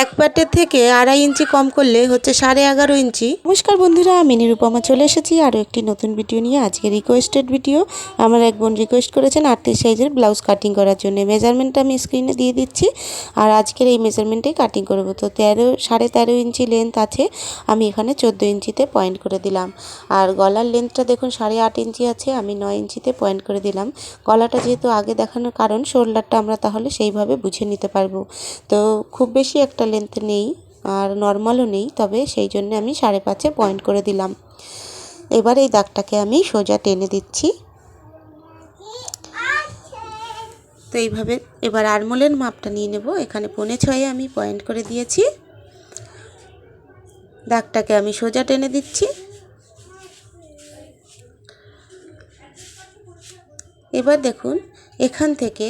Back পার্টের থেকে আড়াই ইঞ্চি কম করলে হচ্ছে সাড়ে এগারো ইঞ্চি। নমস্কার বন্ধুরা, আমি নিরুপমা চলে এসেছি আরও একটি নতুন ভিডিও নিয়ে। আজকে রিকোয়েস্টেড ভিডিও আমার এক বোন রিকোয়েস্ট করেছেন আটত্রিশ সাইজের ব্লাউজ কাটিং করার জন্য। মেজারমেন্টটা আমি স্ক্রিনে দিয়ে দিচ্ছি। আর আজকের এই মেজারমেন্টেই কাটিং করব। তো তেরো, সাড়ে তেরো ইঞ্চি লেন্থ আছে। আমি এখানে চোদ্দ ইঞ্চিতে পয়েন্ট করে দিলাম। আর গলার লেন্থটা দেখুন, সাড়ে আট ইঞ্চি আছে। আমি নয় ইঞ্চিতে পয়েন্ট করে দিলাম। গলাটা যেহেতু আগে দেখানোর কারণ শোল্ডারটা আমরা তাহলে সেইভাবে বুঝে নিতে পারব। তো খুব বেশি একটা লেন্থ নেই আর নর্মালও নেই, তবে সেই জন্য আমি সাড়ে পাঁচে পয়েন্ট করে দিলাম। এবার এই দাগটাকে আমি সোজা টেনে দিচ্ছি। তো এইভাবে এবার আরমোলের মাপটা নিয়ে নেব। এখানে পৌনে ছয়ে আমি পয়েন্ট করে দিয়েছি। দাগটাকে আমি সোজা টেনে দিচ্ছি। এবার দেখুন, এখান থেকে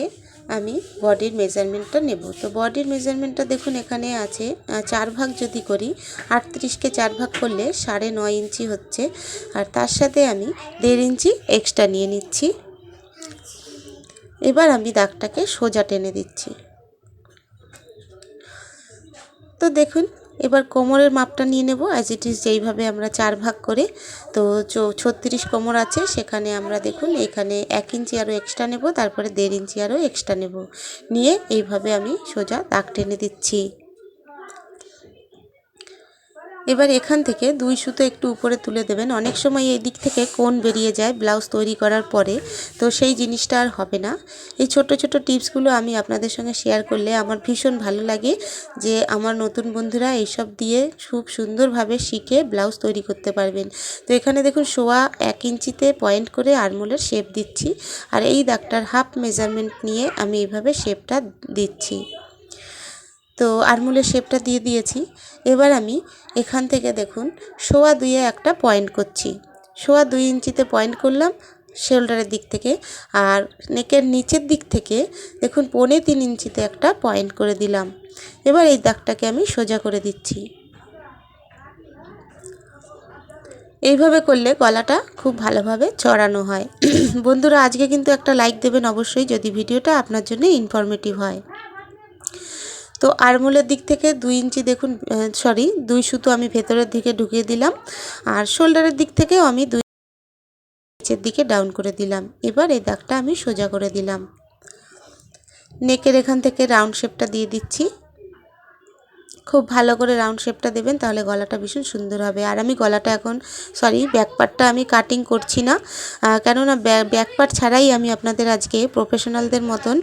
আমি বডির মেজারমেন্টটা নেব। তো বডির মেজারমেন্টটা দেখুন, এখানে আছে চার ভাগ যদি করি, আটত্রিশকে চার ভাগ করলে সাড়ে নয় ইঞ্চি হচ্ছে। আর তার সাথে আমি দেড় ইঞ্চি এক্সট্রা নিয়ে নিচ্ছি। এবার আমি দাগটাকে সোজা টেনে দিচ্ছি। তো দেখুন এবার কোমরের মাপটা নিয়ে নেব অ্যাজ ইট ইজ যেইভাবে আমরা চার ভাগ করে, তো ছত্রিশ কোমর আছে, সেখানে আমরা দেখুন এখানে এক ইঞ্চি আরও এক্সট্রা নেব, তারপরে দেড় ইঞ্চি আরও এক্সট্রা নেব। নিয়ে এইভাবে আমি সোজা দাগ টেনে দিচ্ছি। এবার এখান থেকে দুই সুতো একটু উপরে তুলে দেবেন। অনেক সময় এই দিক থেকে কোন বেরিয়ে যায় ব্লাউজ তৈরি করার পরে, তো সেই জিনিসটা আর হবে না। এই ছোট ছোট টিপসগুলো আমি আপনাদের সঙ্গে শেয়ার করলে আমার ভীষণ ভালো লাগে যে আমার নতুন বন্ধুরা এইসব দিয়ে খুব সুন্দরভাবে শিখে ব্লাউজ তৈরি করতে পারবেন। তো এখানে দেখুন, সোয়া এক ইঞ্চিতে পয়েন্ট করে আরমোলের শেপ দিচ্ছি। আর এই দাগটার হাফ মেজারমেন্ট নিয়ে আমি এইভাবে শেপটা দিচ্ছি। তো আরমুলের শেপটা দিয়ে দিয়েছি। এবার আমি এখান থেকে দেখুন, সোয়া দুইয়ে একটা পয়েন্ট করছি। সোয়া দুই ইঞ্চিতে পয়েন্ট করলাম শোল্ডারের দিক থেকে আর নেকের নিচের দিক থেকে দেখুন, পৌনে তিন ইঞ্চিতে একটা পয়েন্ট করে দিলাম। এবার এই দাগটাকে আমি সোজা করে দিচ্ছি। এইভাবে করলে গলাটা খুব ভালোভাবে চড়ানো হয়। বন্ধুরা, আজকে কিন্তু একটা লাইক দেবেন অবশ্যই, যদি ভিডিওটা আপনার জন্য ইনফরমেটিভ হয়। তো আরমোলের দিক থেকে দুই ইঞ্চি দেখুন সরি দুই সুতো আমি ভেতরের দিকে ঢুকিয়ে দিলাম আর শোল্ডারের দিক থেকেও আমি দুই নিচের দিকে ডাউন করে দিলাম। এবার এই দাগটা আমি সোজা করে দিলাম। নেকের এখান থেকে রাউন্ড শেপটা দিয়ে দিচ্ছি। খুব ভালো করে রাউন্ড শেপটা দেবেন, তাহলে গলাটা ভীষণ সুন্দর হবে। আর আমি গলাটা এখন সরি ব্যাক পার্টটা আমি কাটিং করছি না। কেননা ব্যাক পার্ট ছাড়াই আমি আপনাদের আজকে প্রফেশনালদের মতন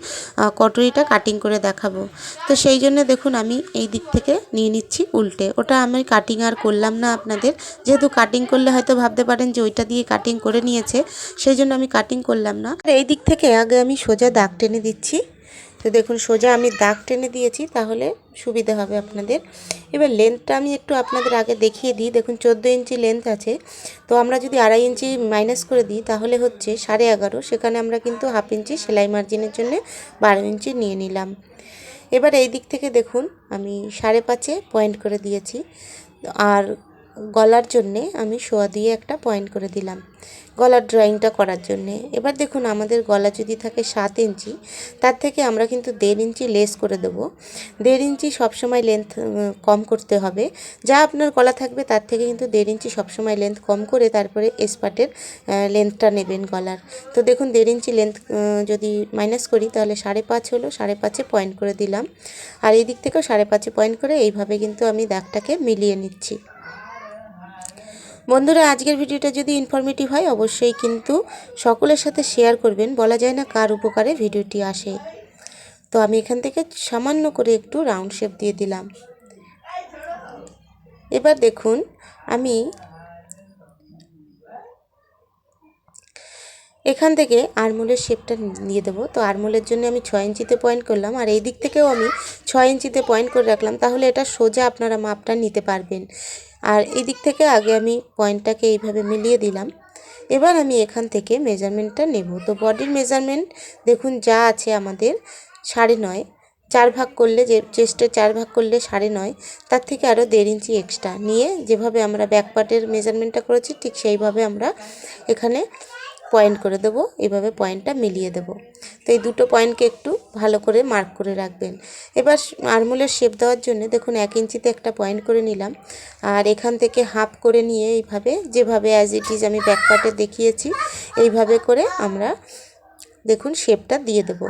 কটরিটা কাটিং করে দেখাবো। তো সেই জন্য দেখুন, আমি এই দিক থেকে নিয়ে নিচ্ছি উল্টে। ওটা আমি কাটিং আর করলাম না আপনাদের। যেহেতু কাটিং করলে হয়তো ভাবতে পারেন যে ওইটা দিয়ে কাটিং করে নিয়েছে, সেই জন্য আমি কাটিং করলাম না। এই দিক থেকে আগে আমি সোজা দাগ টেনে দিচ্ছি। তো দেখুন, সোজা আমি দাগ টেনে দিয়েছি, তাহলে সুবিধা হবে আপনাদের। এবার লেন্থটা আমি একটু আপনাদের আগে দেখিয়ে দিই। দেখুন, চোদ্দ ইঞ্চি লেন্থ আছে। তো আমরা যদি আড়াই ইঞ্চি মাইনাস করে দিই, তাহলে হচ্ছে সাড়ে এগারো। সেখানে আমরা কিন্তু হাফ ইঞ্চি সেলাই মার্জিনের জন্য বারো ইঞ্চি নিয়ে নিলাম। এবার এই দিক থেকে দেখুন, আমি সাড়ে পাঁচে পয়েন্ট করে দিয়েছি। আর গলার জন্যে আমি সোয়া দিয়ে একটা পয়েন্ট করে দিলাম। গলার ড্রয়িংটা করার জন্যে। এবার দেখুন, আমাদের গলা যদি থাকে সাত ইঞ্চি, তার থেকে আমরা কিন্তু দেড় ইঞ্চি লেস করে দেবো। দেড় ইঞ্চি সবসময় লেন্থ কম করতে হবে। যা আপনার গলা থাকবে, তার থেকে কিন্তু দেড় ইঞ্চি সবসময় লেন্থ কম করে তারপরে এসপাটের লেন্থটা নেবেন গলার। তো দেখুন, দেড় ইঞ্চি লেন্থ যদি মাইনাস করি, তাহলে সাড়ে পাঁচ হলো, সাড়ে পাঁচে পয়েন্ট করে দিলাম। আর এই দিক থেকেও সাড়ে পাঁচে পয়েন্ট করে এইভাবে কিন্তু আমি দাগটাকে মিলিয়ে নিচ্ছি। বন্ধুরা, আজকের ভিডিওটা যদি ইনফরমেটিভ হয়, অবশ্যই কিন্তু সকলের সাথে শেয়ার করবেন। বলা যায় না কার উপকারে ভিডিওটি আসে। তো আমি এখান থেকে সামান্য করে একটু রাউন্ড শেপ দিয়ে দিলাম। এবার দেখুন, আমি এখান থেকে আরমোলের শেপটা নিয়ে দেবো। তো আরমোলের জন্য আমি ছয় ইঞ্চিতে পয়েন্ট করলাম। আর এই দিক থেকেও আমি ছয় ইঞ্চিতে পয়েন্ট করে রাখলাম। তাহলে এটা সোজা আপনারা মাপটা নিতে পারবেন। আর এই দিক থেকে আগে আমি পয়েন্টটাকে এইভাবে মিলিয়ে দিলাম। এবার আমি এখান থেকে মেজারমেন্টটা নেব। তো বডির মেজারমেন্ট দেখুন যা আছে আমাদের সাড়ে নয়। চার ভাগ করলে যে চেস্টে চার ভাগ করলে সাড়ে নয়, তার থেকে আরও দেড় ইঞ্চি এক্সট্রা নিয়ে যেভাবে আমরা ব্যাক পার্টের মেজারমেন্টটা করেছি, ঠিক সেইভাবে আমরা এখানে পয়েন্ট করে দেবো। এইভাবে পয়েন্টটা মিলিয়ে দেবো। তো এই দুটো পয়েন্টকে একটু ভালো করে মার্ক করে রাখবেন। এবার আরমোলের শেপ দেওয়ার জন্য দেখুন এক ইঞ্চিতে একটা পয়েন্ট করে নিলাম। আর এখান থেকে হাফ করে নিয়ে এইভাবে, যেভাবে অ্যাজ ইট ইজ আমি ব্যাকপার্টে দেখিয়েছি, এইভাবে করে আমরা দেখুন শেপটা দিয়ে দেবো।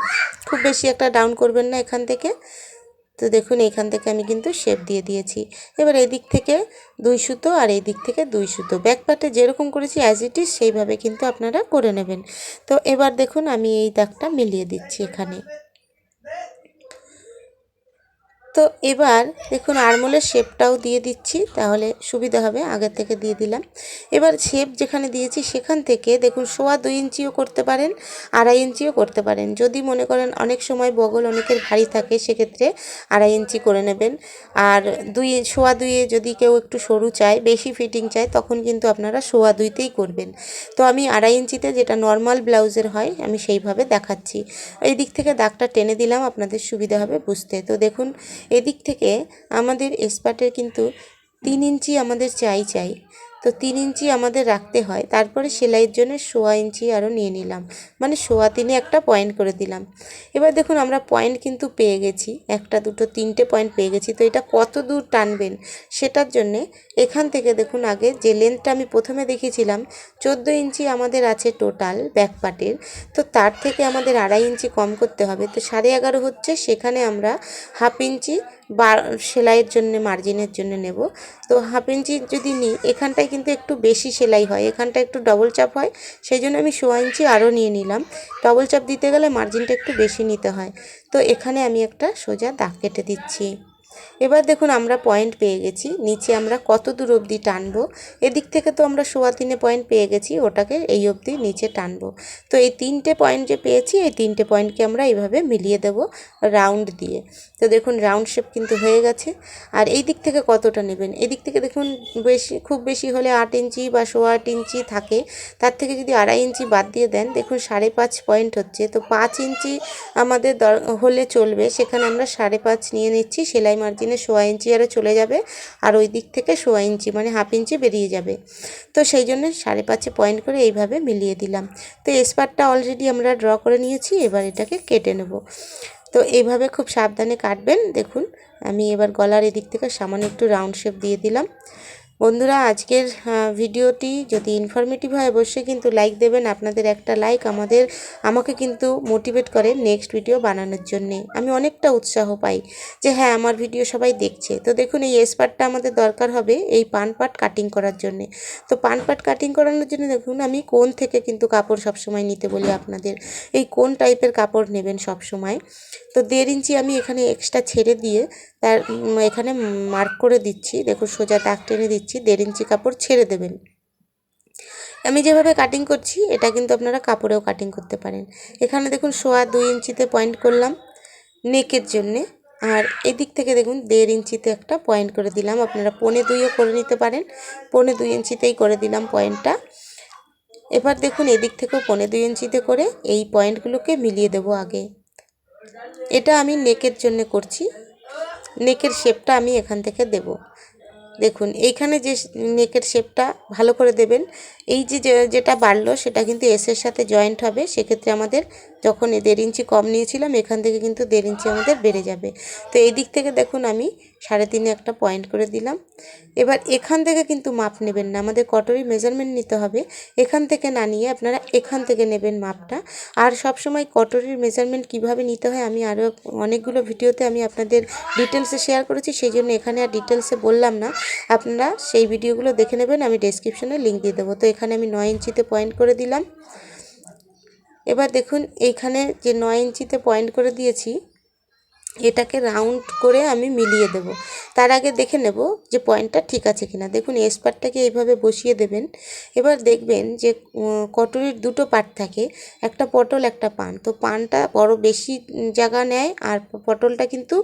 খুব বেশি একটা ডাউন করবেন না এখান থেকে। তো দেখুন, এখান থেকে আমি কিন্তু শেপ দিয়ে দিয়েছি। এবার এই দিক থেকে দুই সুতো আর এই দিক থেকে দুই সুতো। ব্যাক পার্টে যেরকম করেছি অ্যাজ ইট ইজ সেইভাবে কিন্তু আপনারা করে নেবেন। তো এবার দেখুন, আমি এই দাগটা মিলিয়ে দিচ্ছি এখানে। তো এবার দেখুন আরমোলের শেপটাও দিয়ে দিচ্ছি, তাহলে সুবিধা হবে, আগের থেকে দিয়ে দিলাম। এবার শেপ যেখানে দিয়েছি সেখান থেকে দেখুন সোয়া দুই ইঞ্চিও করতে পারেন, আড়াই ইঞ্চিও করতে পারেন। যদি মনে করেন অনেক সময় বগল অনেকের ভারী থাকে, সেক্ষেত্রে আড়াই ইঞ্চি করে নেবেন। আর দুই, সোয়া দুইয়ে যদি কেউ একটু সরু চায়, বেশি ফিটিং চায়, তখন কিন্তু আপনারা সোয়া দুইতেই করবেন। তো আমি আড়াই ইঞ্চিতে যেটা নর্মাল ব্লাউজের হয়, আমি সেইভাবে দেখাচ্ছি। এই দিক থেকে দাগটা টেনে দিলাম, আপনাদের সুবিধা হবে বুঝতে। তো দেখুন এদিক থেকে আমাদের এক্সপার্টের কিন্তু তিন ইঞ্চি আমাদের চাই চাই। তো তিন ইঞ্চি আমাদের রাখতে হয়। তারপরে সেলাইয়ের জন্য সোয়া ইঞ্চি আরও নিয়ে নিলাম। মানে সোয়া তিনে একটা পয়েন্ট করে দিলাম। এবার দেখুন আমরা পয়েন্ট কিন্তু পেয়ে গেছি। একটা, দুটো, তিনটে পয়েন্ট পেয়ে গেছি। তো এটা কত দূর টানবেন সেটার জন্যে এখান থেকে দেখুন আগে যে লেন্থটা আমি প্রথমে দেখিয়েছিলাম, চোদ্দ ইঞ্চি আমাদের আছে টোটাল ব্যাক পার্টের তো তার থেকে আমাদের আড়াই ইঞ্চি কম করতে হবে। তো সাড়ে এগারো হচ্ছে, সেখানে আমরা হাফ ইঞ্চি বা সেলাইয়ের জন্য মার্জিনের জন্য নেব। তো হাফ ইঞ্চি যদি নিই, এখানটায় কিন্তু একটু বেশি সেলাই হয়। এখানটা একটু ডবল চাপ হয়। সেই জন্য আমি সোয়া ইঞ্চি আরও নিয়ে নিলাম। ডবল চাপ দিতে গেলে মার্জিনটা একটু বেশি নিতে হয়। তো এখানে আমি একটা সোজা দাগ কেটে দিচ্ছি। এবার দেখুন আমরা পয়েন্ট পেয়ে গেছি। নিচে আমরা কত দূর অবধি টানবো? এদিক থেকে তো আমরা সোয়া তিনে পয়েন্ট পেয়ে গেছি, ওটাকে এই অবধি নিচে টানবো। তো এই তিনটে পয়েন্ট যে পেয়েছি, এই তিনটে পয়েন্টকে আমরা এইভাবে মিলিয়ে দেব রাউন্ড দিয়ে। তো দেখুন রাউন্ড শেপ কিন্তু হয়ে গেছে। আর এই দিক থেকে কতটা নেবেন? এদিক থেকে দেখুন বেশি, খুব বেশি হলে আট ইঞ্চি বা সোয়া আট ইঞ্চি থাকে। তার থেকে যদি আড়াই ইঞ্চি বাদ দিয়ে দেন, দেখুন সাড়ে পাঁচ পয়েন্ট হচ্ছে। তো পাঁচ ইঞ্চি আমাদের হলে চলবে। সেখানে আমরা সাড়ে পাঁচ নিয়ে নিচ্ছি, সেলাই মার্জিনে সোয়া ইঞ্চি আরও চলে যাবে আর ওই দিক থেকে সোয়া ইঞ্চি মানে হাফ ইঞ্চি বেরিয়ে যাবে। তো সেই জন্য সাড়ে পাঁচে পয়েন্ট করে এইভাবে মিলিয়ে দিলাম। তো এসপারটা অলরেডি আমরা ড্র করে নিয়েছি, এবার এটাকে কেটে নেব। তো এইভাবে খুব সাবধানে কাটবেন। দেখুন, আমি এবার গলার এদিক থেকে সামান্য একটু রাউন্ড শেপ দিয়ে দিলাম। বন্ধুরা, আজকের ভিডিওটি যদি ইনফরমেটিভ হয়, অবশ্যই কিন্তু লাইক দেবেন। আপনাদের একটা লাইক আমাদের, আমাকে কিন্তু মোটিভেট করে নেক্সট ভিডিও বানানোর জন্যে। আমি অনেকটা উৎসাহ পাই যে হ্যাঁ আমার ভিডিও সবাই দেখছে। তো দেখুন, এই এসপার্টটা আমাদের দরকার হবে এই পান পাট কাটিং করার জন্যে। তো পান পাট কাটিং করানোর জন্য দেখুন, আমি কোন থেকে কিন্তু কাপড় সবসময় নিতে বলি আপনাদের? এই কোন টাইপের কাপড় নেবেন সবসময়? তো দেড় ইঞ্চি আমি এখানে এক্সট্রা ছেড়ে দিয়ে তার এখানে মার্ক করে দিচ্ছি। দেখুন সোজা দাগ টেনে দিচ্ছি। দেড় ইঞ্চি কাপড় ছেড়ে দেবেন। আমি যেভাবে কাটিং করছি, এটা কিন্তু আপনারা কাপড়েও কাটিং করতে পারেন। এখানে দেখুন, সোয়া দুই ইঞ্চিতে পয়েন্ট করলাম নেকের জন্যে। আর এদিক থেকে দেখুন, দেড় ইঞ্চিতে একটা পয়েন্ট করে দিলাম। আপনারা পনে দুইও করে নিতে পারেন। পনে দুই ইঞ্চিতেই করে দিলাম পয়েন্টটা এবার দেখুন, এদিক থেকেও পনে দুই ইঞ্চিতে করে এই পয়েন্টগুলোকে মিলিয়ে দেব আগে। এটা আমি নেকের জন্য করছি। নেকের শেপটা আমি এখান থেকে দেব। দেখুন এইখানে যে নেকের শেপটা ভালো করে দেবেন এই যে যেটা বাড়লো সেটা কিন্তু এসের সাথে জয়েন্ট হবে। সেক্ষেত্রে আমাদের যখন দেড় ইঞ্চি কম নিয়েছিলাম, এখান থেকে কিন্তু দেড় ইঞ্চি আমাদের বেড়ে যাবে। তো এই দিক থেকে দেখুন আমি সাড়ে তিনে একটা পয়েন্ট করে দিলাম। এবার এখান থেকে কিন্তু মাপ নেবেন না। আমাদের কটরি মেজারমেন্ট নিতে হবে। এখান থেকে না নিয়ে আপনারা এখান থেকে নেবেন মাপটা। আর সব সময় কটরির মেজারমেন্ট কীভাবে নিতে হয় আমি আরও অনেকগুলো ভিডিওতে আমি আপনাদের ডিটেলসে শেয়ার করেছি, সেই জন্য এখানে আর ডিটেলসে বললাম না। আপনারা সেই ভিডিওগুলো দেখে নেবেন, আমি ডেসক্রিপশনে লিঙ্ক দিয়ে দেবো। তো এখানে আমি নয় ইঞ্চিতে পয়েন্ট করে দিলাম। এবার দেখুন, এইখানে যে নয় ইঞ্চিতে পয়েন্ট করে দিয়েছি, এটাকে রাউন্ড করে আমি মিলিয়ে দেব। তার আগে দেখে নেব যে পয়েন্টটা ঠিক আছে কিনা। দেখুন এস পার্টটাকে এইভাবে বসিয়ে দেবেন। এবার দেখবেন যে কটরির দুটো পার্ট থাকে, একটা পটল, একটা পান। তো পানটা বড় বেশি জায়গা নেয় আর পটলটা কিন্তু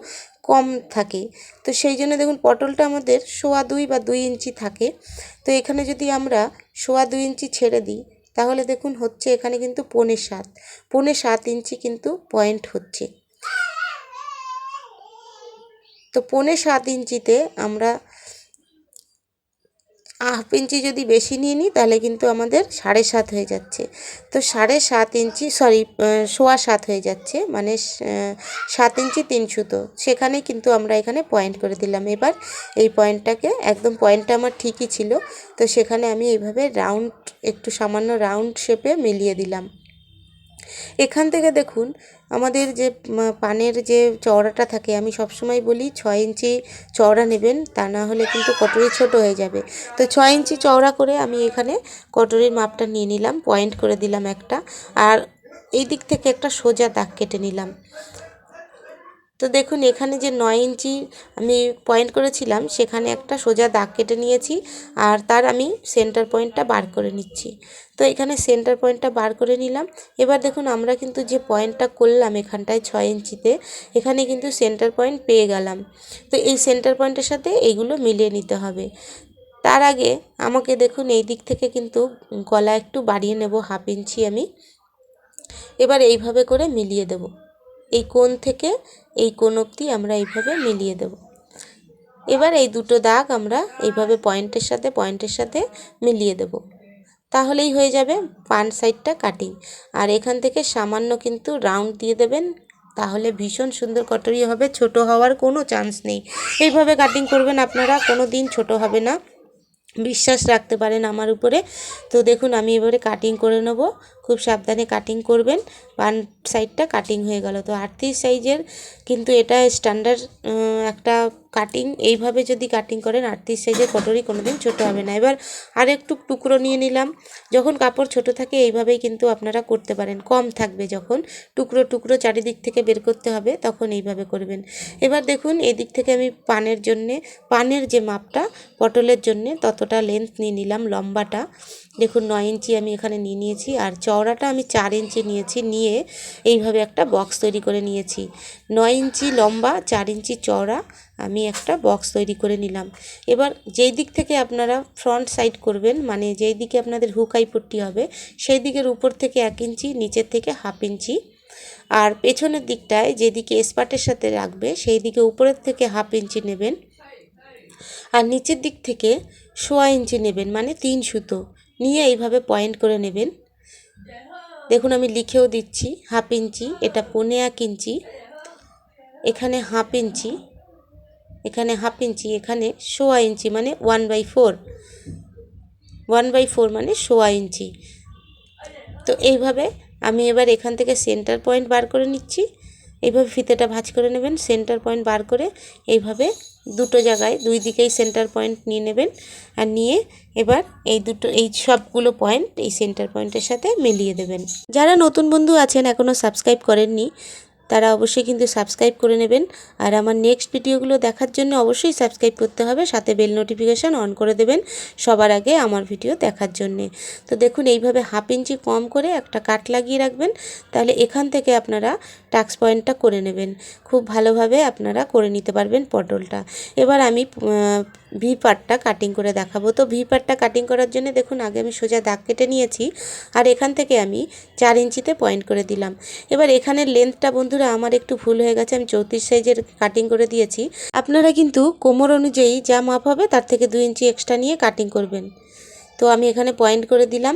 কম থাকে। তো সেই জন্য দেখুন, পটলটা আমাদের সোয়া দুই বা দুই ইঞ্চি থাকে। তো এখানে যদি আমরা সোয়া দুই ইঞ্চি ছেড়ে দিই। তাহলে দেখুন হচ্ছে এখানে কিন্তু পনেরো সাত। পনে সাত ইঞ্চি কিন্তু পয়েন্ট হচ্ছে। তো পনে সাত ইঞ্চিতে আমরা হাফ ইঞ্চি যদি বেশি নিয়ে নিই, তাহলে কিন্তু আমাদের সাড়ে সাত হয়ে যাচ্ছে। তো সাড়ে সাত ইঞ্চি সরি সোয়া সাত হয়ে যাচ্ছে মানে সাত ইঞ্চি তিন সুতো। সেখানে কিন্তু আমরা এখানে পয়েন্ট করে দিলাম। এবার এই পয়েন্টটাকে একদম পয়েন্টটা আমার ঠিকই ছিল, তো সেখানে আমি এইভাবে রাউন্ড একটু সামান্য রাউন্ড শেপে মিলিয়ে দিলাম। এখান থেকে দেখুন, আমাদের যে পানের যে চওড়াটা থাকে, আমি সবসময় বলি ছয় ইঞ্চি চওড়া নেবেন, তা না হলে কিন্তু কটরি ছোট হয়ে যাবে। তো ছয় ইঞ্চি চওড়া করে আমি এখানে কটরির মাপটা নিয়ে নিলাম, পয়েন্ট করে দিলাম একটা, আর এই দিক থেকে একটা সোজা দাগ কেটে নিলাম। তো দেখুন, এখানে যে নয় ইঞ্চি আমি পয়েন্ট করেছিলাম, সেখানে একটা সোজা দাগ কেটে নিয়েছি আর তার আমি সেন্টার পয়েন্টটা বার করে নিচ্ছি। তো এখানে সেন্টার পয়েন্টটা বার করে নিলাম। এবার দেখুন, আমরা কিন্তু যে পয়েন্টটা করলাম এখানটায় ছয় ইঞ্চিতে, এখানে কিন্তু সেন্টার পয়েন্ট পেয়ে গেলাম। তো এই সেন্টার পয়েন্টের সাথে এইগুলো মিলিয়ে নিতে হবে। তার আগে আমাকে দেখুন, এই দিক থেকে কিন্তু গলা একটু বাড়িয়ে নেব, হাফ ইঞ্চি আমি। এবার এইভাবে করে মিলিয়ে দেব। এই কোণ থেকে এই কোণ অবধি আমরা এইভাবে মিলিয়ে দেব। এবার এই দুটো দাগ আমরা এইভাবে পয়েন্টের সাথে পয়েন্টের সাথে মিলিয়ে দেব। তাহলেই হয়ে যাবে পান সাইডটা কাটিং। আর এখান থেকে সামান্য কিন্তু রাউন্ড দিয়ে দেবেন, তাহলে ভীষণ সুন্দর কটরি হবে, ছোট হওয়ার কোনো চান্স নেই। এইভাবে কাটিং করবেন আপনারা, কোনো দিন ছোট হবে না। বিশ্বাস রাখতে পারেন আমার উপরে। তো দেখুন, আমি এবারে কাটিং করে নেব। খুব সাবধানে কাটিং করবেন। ওয়ান সাইডটা কাটিং হয়ে গেল। তো আটত্রিশ সাইজের কিন্তু এটা স্ট্যান্ডার্ড একটা কাটিং এইভাবে যদি কাটিং করেন আটত্রিশ সাইজের কটরি কোনোদিন ছোটো হবে না। এবার আর একটু টুকরো নিয়ে নিলাম। যখন কাপড় ছোট থাকে, এইভাবেই কিন্তু আপনারা করতে পারেন। কম থাকবে যখন টুকরো টুকরো চারিদিক থেকে বের করতে হবে, তখন এইভাবে করবেন। এবার দেখুন, এদিক থেকে আমি পানের জন্যে, পানের যে মাপটা, পটলের জন্যে, ততটা লেন্থ নিয়ে নিলাম লম্বাটা। দেখুন, নয় ইঞ্চি আমি এখানে নিয়ে নিয়েছি আর চওড়াটা আমি চার ইঞ্চি নিয়েছি, নিয়ে এইভাবে একটা বক্স তৈরি করে নিয়েছি। নয় ইঞ্চি লম্বা, চার ইঞ্চি চওড়া আমি একটা বক্স তৈরি করে নিলাম। এবার যেই দিক থেকে আপনারা ফ্রন্ট সাইড করবেন মানে যেই দিকে আপনাদের হুকাই পট্টি হবে, সেই দিকের উপর থেকে এক ইঞ্চি, নিচের থেকে হাফ ইঞ্চি। আর পেছনের দিকটায় যেদিকে স্পার্টের সাথে রাখবে, সেই দিকে উপরের থেকে হাফ ইঞ্চি নেবেন। আর নিচের দিক থেকে সোয়া ইঞ্চি নেবেন মানে তিন সুতো। নিয়ে এইভাবে পয়েন্ট করে নেবেন। দেখুন আমি লিখেও দিচ্ছি হাফ ইঞ্চি এটা পনে এক ইঞ্চি এখানে হাফ ইঞ্চি এখানে হাফ ইঞ্চি এখানে সোয়া ইঞ্চি মানে one by four one by four মানে সোয়া ইঞ্চি তো এইভাবে আমি এবার এখান থেকে সেন্টার পয়েন্ট বার করে নিচ্ছি। এইভাবে ফিতেটা ভাঁজ করে নেবেন সেন্টার পয়েন্ট বার করে এইভাবে দুটো জায়গায়, দুই দিকেই সেন্টার পয়েন্ট নিয়ে নেবেন আর নিয়ে এবার এই দুটো, এই সবগুলো পয়েন্ট এই সেন্টার পয়েন্টের সাথে মিলিয়ে দেবেন। যারা নতুন বন্ধু আছেন এখনও সাবস্ক্রাইব করেননি তারা অবশ্যই কিন্তু সাবস্ক্রাইব করে নেবেন। আর আমার নেক্সট ভিডিওগুলো দেখার জন্য অবশ্যই সাবস্ক্রাইব করতে হবে, সাথে বেল নোটিফিকেশান অন করে দেবেন সবার আগে আমার ভিডিও দেখার জন্যে। তো দেখুন, এইভাবে হাফ ইঞ্চি কম করে একটা কাট লাগিয়ে রাখবেন, তাহলে এখান থেকে আপনারা টাক্স পয়েন্টটা করে নেবেন। খুব ভালোভাবে আপনারা করে নিতে পারবেন পটলটা। এবার আমি ভি পার্টটা কাটিং করে দেখাবো। তো ভি পার্টটা কাটিং করার জন্য দেখুন, আগে আমি সোজা দাগ কেটে নিয়েছি আর এখান থেকে আমি চার ইঞ্চিতে পয়েন্ট করে দিলাম। এবার এখানের লেন্থটা বন্ধুরা আমার একটু ভুল হয়ে গেছে, আমি চৌত্রিশ সাইজের কাটিং করে দিয়েছি। আপনারা কিন্তু কোমর অনুযায়ী যা মাপ হবে তার থেকে দুই ইঞ্চি এক্সট্রা নিয়ে কাটিং করবেন। তো আমি এখানে পয়েন্ট করে দিলাম।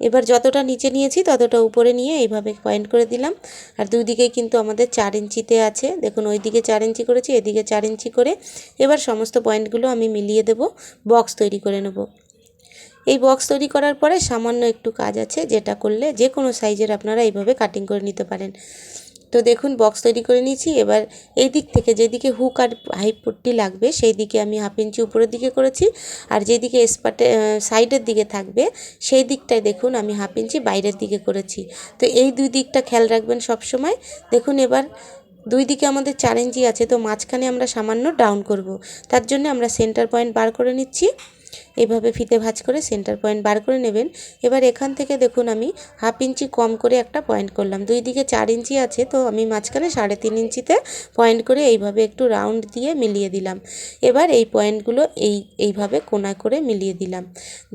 এবার যতটা নিচে নিয়েছি ততটা উপরে নিয়ে এইভাবে পয়েন্ট করে দিলাম। আর দুই দিকেই কিন্তু আমাদের চার ইঞ্চিতে আছে। দেখুন, ওই দিকে চার ইঞ্চি করেছি, এদিকে চার ইঞ্চি করে এবার সমস্ত পয়েন্টগুলো আমি মিলিয়ে দেব, বক্স তৈরি করে নেব। এই বক্স তৈরি করার পরে সামান্য একটু কাজ আছে, যেটা করলে যে কোনো সাইজের আপনারা এইভাবে কাটিং করে নিতে পারেন। তো দেখুন বক্স তৈরি করে নিয়েছি। এবার এই দিক থেকে যেদিকে হুক আর হাইপ লাগবে সেই দিকে আমি হাফ ইঞ্চি উপরের দিকে করেছি। আর যেদিকে স্পাটে সাইডের দিকে থাকবে, সেই দিকটায় দেখুন, আমি হাফ ইঞ্চি বাইরের দিকে করেছি। তো এই দুই দিকটা খেয়াল রাখবেন সব সময় দেখুন, এবার দুই দিকে আমাদের চার ইঞ্চি আছে, তো মাঝখানে আমরা সামান্য ডাউন করব। তার জন্য আমরা সেন্টার পয়েন্ট বার করে নিচ্ছি। এইভাবে ফিতে ভাঁজ করে সেন্টার পয়েন্ট বার করে নেবেন। এবার এখান থেকে দেখুন আমি হাফ ইঞ্চি কম করে একটা পয়েন্ট করলাম। দুই দিকে চার ইঞ্চি আছে, তো আমি মাঝখানে সাড়ে তিন ইঞ্চিতে পয়েন্ট করে এইভাবে একটু রাউন্ড দিয়ে মিলিয়ে দিলাম। এবার এই পয়েন্টগুলো এই, এইভাবে কোনা করে মিলিয়ে দিলাম।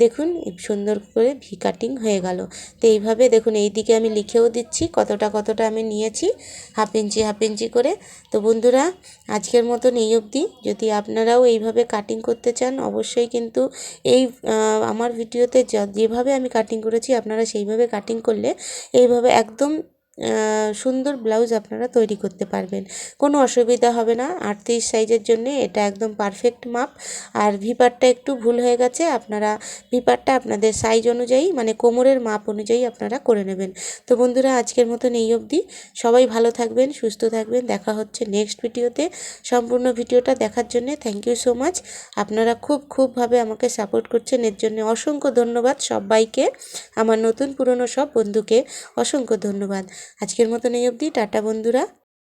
দেখুন, সুন্দর করে ভি কাটিং হয়ে গেল। তো এইভাবে দেখুন, এই দিকে আমি লিখেও দিচ্ছি কতটা কতটা আমি নিয়েছি হাফ ইঞ্চি হাফ ইঞ্চি করে। তো বন্ধুরা, আজকের মতন এই অবধি। যদি আপনারাও এইভাবে কাটিং করতে চান, অবশ্যই কিন্তু এই আমার ভিডিওতে যেভাবে আমি কাটিং করেছি আপনারা সেইভাবে কাটিং করলে এইভাবে একদম সুন্দর ব্লাউজ আপনারা তৈরি করতে পারবেন। কোনো অসুবিধা হবে না। আটত্রিশ সাইজের জন্য এটা একদম পারফেক্ট মাপ। আর ভিপারটা একটু ভুল হয়ে গেছে, আপনারা ভিপারটা আপনাদের সাইজ অনুযায়ী মানে কোমরের মাপ অনুযায়ী আপনারা করে নেবেন। তো বন্ধুরা, আজকের মতন এই অবধি। সবাই ভালো থাকবেন, সুস্থ থাকবেন। দেখা হচ্ছে নেক্সট ভিডিওতে সম্পূর্ণ ভিডিওটা দেখার জন্য থ্যাংক ইউ সো মাচ আপনারা খুব খুবভাবে আমাকে সাপোর্ট করছেন। এর জন্য অসংখ্য ধন্যবাদ সবাইকে। আমার নতুন পুরনো সব বন্ধুকে অসংখ্য ধন্যবাদ। আজকের মতন এই অবধি টাটা বন্ধুরা।